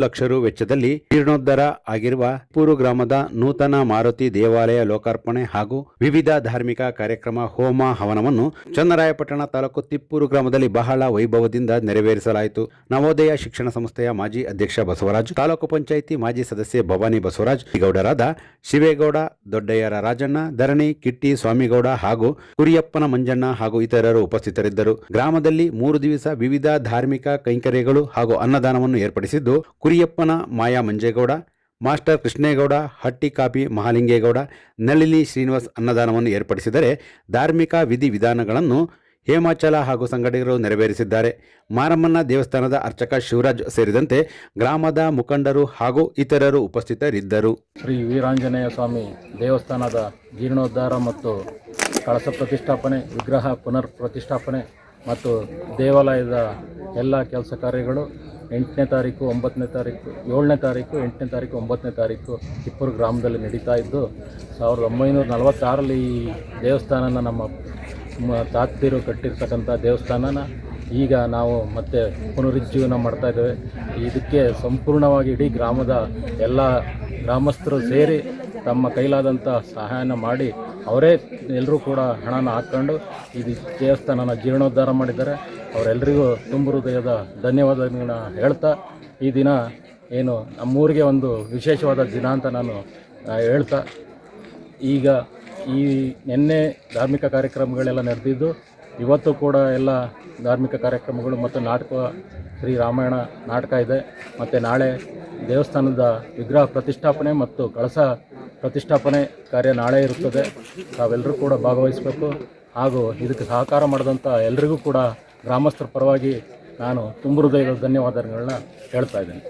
ಲಕ್ಷ ರು ವೆಚ್ಚದಲ್ಲಿ ಜೀರ್ಣೋದ್ಧಾರ ಆಗಿರುವ ಪೂರು ಗ್ರಾಮದ ನೂತನ ಮಾರುತಿ ದೇವಾಲಯ ಲೋಕಾರ್ಪಣೆ ಹಾಗೂ ವಿವಿಧ ಧಾರ್ಮಿಕ ಕಾರ್ಯಕ್ರಮ ಹೋಮ ಹವನವನ್ನು ಚನ್ನರಾಯಪಟ್ಟಣ ತಾಲೂಕು ತಿಪ್ಪೂರು ಗ್ರಾಮದಲ್ಲಿ ಬಹಳ ವೈಭವದಿಂದ ನೆರವೇರಿಸಲಾಯಿತು. ನವೋದಯ ಶಿಕ್ಷಣ ಸಂಸ್ಥೆಯ ಮಾಜಿ ಅಧ್ಯಕ್ಷ ಬಸವರಾಜ್, ತಾಲೂಕು ಪಂಚಾಯಿತಿ ಮಾಜಿ ಸದಸ್ಯೆ ಭವಾನಿ ಬಸವರಾಜ್ ಗೌಡರಾದ ಶಿವೇಗೌಡ, ದೊಡ್ಡಯ್ಯರ ರಾಜಣ್ಣ, ಧರಣಿ, ಕಿಟ್ಟಿ ಸ್ವಾಮಿಗೌಡ ಹಾಗೂ ಕುರಿಯಪ್ಪನ ಮಂಜಣ್ಣ ಹಾಗೂ ಇತರರು ಉಪಸ್ಥಿತರಿದ್ದರು. ಗ್ರಾಮದಲ್ಲಿ ಮೂರು ದಿವಸ ವಿವಿಧ ಧಾರ್ಮಿಕ ಕೈಂಕರ್ಯಗಳು ಹಾಗೂ ಅನ್ನದಾನವನ್ನು ಏರ್ಪಡಿಸಿದ್ದು ಕುರಿಯಪ್ಪನ ಮಾಯಾ ಮಂಜೇಗೌಡ, ಮಾಸ್ಟರ್ ಕೃಷ್ಣೇಗೌಡ, ಹಟ್ಟಿ ಕಾಪಿ ಮಹಾಲಿಂಗೇಗೌಡ, ನಳಿನಿ ಶ್ರೀನಿವಾಸ್ ಅನ್ನದಾನವನ್ನು ಏರ್ಪಡಿಸಿದರೆ ಧಾರ್ಮಿಕ ವಿಧಿವಿಧಾನಗಳನ್ನು ಹೇಮಾಚಲ ಹಾಗೂ ಸಂಘಟಕರು ನೆರವೇರಿಸಿದ್ದಾರೆ. ಮಾರಮ್ಮನ ದೇವಸ್ಥಾನದ ಅರ್ಚಕ ಶಿವರಾಜ್ ಸೇರಿದಂತೆ ಗ್ರಾಮದ ಮುಖಂಡರು ಹಾಗೂ ಇತರರು ಉಪಸ್ಥಿತರಿದ್ದರು. ಶ್ರೀ ವೀರಾಂಜನೇಯ ಸ್ವಾಮಿ ದೇವಸ್ಥಾನದ ಜೀರ್ಣೋದ್ಧಾರ ಮತ್ತು ಕಳಸ ಪ್ರತಿಷ್ಠಾಪನೆ, ವಿಗ್ರಹ ಪುನರ್ ಪ್ರತಿಷ್ಠಾಪನೆ ಮತ್ತು ದೇವಾಲಯದ ಎಲ್ಲ ಕೆಲಸ ಕಾರ್ಯಗಳು ಎಂಟನೇ ತಾರೀಕು, ಒಂಬತ್ತನೇ ತಾರೀಕು, ಏಳನೇ ತಾರೀಕು, ಎಂಟನೇ ತಾರೀಕು, ಒಂಬತ್ತನೇ ತಾರೀಕು ತಿಪ್ಪೂರು ಗ್ರಾಮದಲ್ಲಿ ನಡೀತಾ ಇದ್ದು ಸಾವಿರದ ಒಂಬೈನೂರ ನಲವತ್ತಾರಲ್ಲಿ ಈ ದೇವಸ್ಥಾನನ ನಮ್ಮ ತಾತ್ತೀರು ಕಟ್ಟಿರ್ತಕ್ಕಂಥ ದೇವಸ್ಥಾನನ ಈಗ ನಾವು ಮತ್ತೆ ಪುನರುಜ್ಜೀವನ ಮಾಡ್ತಾ ಇದ್ದೇವೆ. ಇದಕ್ಕೆ ಸಂಪೂರ್ಣವಾಗಿ ಇಡೀ ಗ್ರಾಮದ ಎಲ್ಲ ಗ್ರಾಮಸ್ಥರು ಸೇರಿ ತಮ್ಮ ಕೈಲಾದಂಥ ಸಹಾಯನ ಮಾಡಿ ಅವರೇ ಎಲ್ಲರೂ ಕೂಡ ಹಣನ ಹಾಕ್ಕೊಂಡು ಇದು ದೇವಸ್ಥಾನನ ಜೀರ್ಣೋದ್ಧಾರ ಮಾಡಿದ್ದಾರೆ. ಅವರೆಲ್ಲರಿಗೂ ತುಂಬ ಹೃದಯದ ಧನ್ಯವಾದಗಳನ್ನ ಹೇಳ್ತಾ ಈ ದಿನ ಏನು ನಮ್ಮೂರಿಗೆ ಒಂದು ವಿಶೇಷವಾದ ದಿನ ಅಂತ ನಾನು ಹೇಳ್ತಾ. ಈಗ ಈ ನಿನ್ನೆ ಧಾರ್ಮಿಕ ಕಾರ್ಯಕ್ರಮಗಳೆಲ್ಲ ನಡೆದಿದ್ದು, ಇವತ್ತು ಕೂಡ ಎಲ್ಲ ಧಾರ್ಮಿಕ ಕಾರ್ಯಕ್ರಮಗಳು ಮತ್ತು ನಾಟಕ, ಶ್ರೀ ರಾಮಾಯಣ ನಾಟಕ ಇದೆ. ಮತ್ತು ನಾಳೆ ದೇವಸ್ಥಾನದ ವಿಗ್ರಹ ಪ್ರತಿಷ್ಠಾಪನೆ ಮತ್ತು ಕಳಸ ಪ್ರತಿಷ್ಠಾಪನೆ ಕಾರ್ಯ ನಾಳೆ ಇರುತ್ತದೆ. ತಾವೆಲ್ಲರೂ ಕೂಡ ಭಾಗವಹಿಸಬೇಕು. ಹಾಗೂ ಇದಕ್ಕೆ ಸಹಕಾರ ಮಾಡಿದಂಥ ಎಲ್ರಿಗೂ ಕೂಡ ಗ್ರಾಮಸ್ಥರ ಪರವಾಗಿ ನಾನು ತುಂಬ ಹೃದಯದ ಧನ್ಯವಾದಗಳನ್ನ ಹೇಳ್ತಾ ಇದ್ದೇನೆ.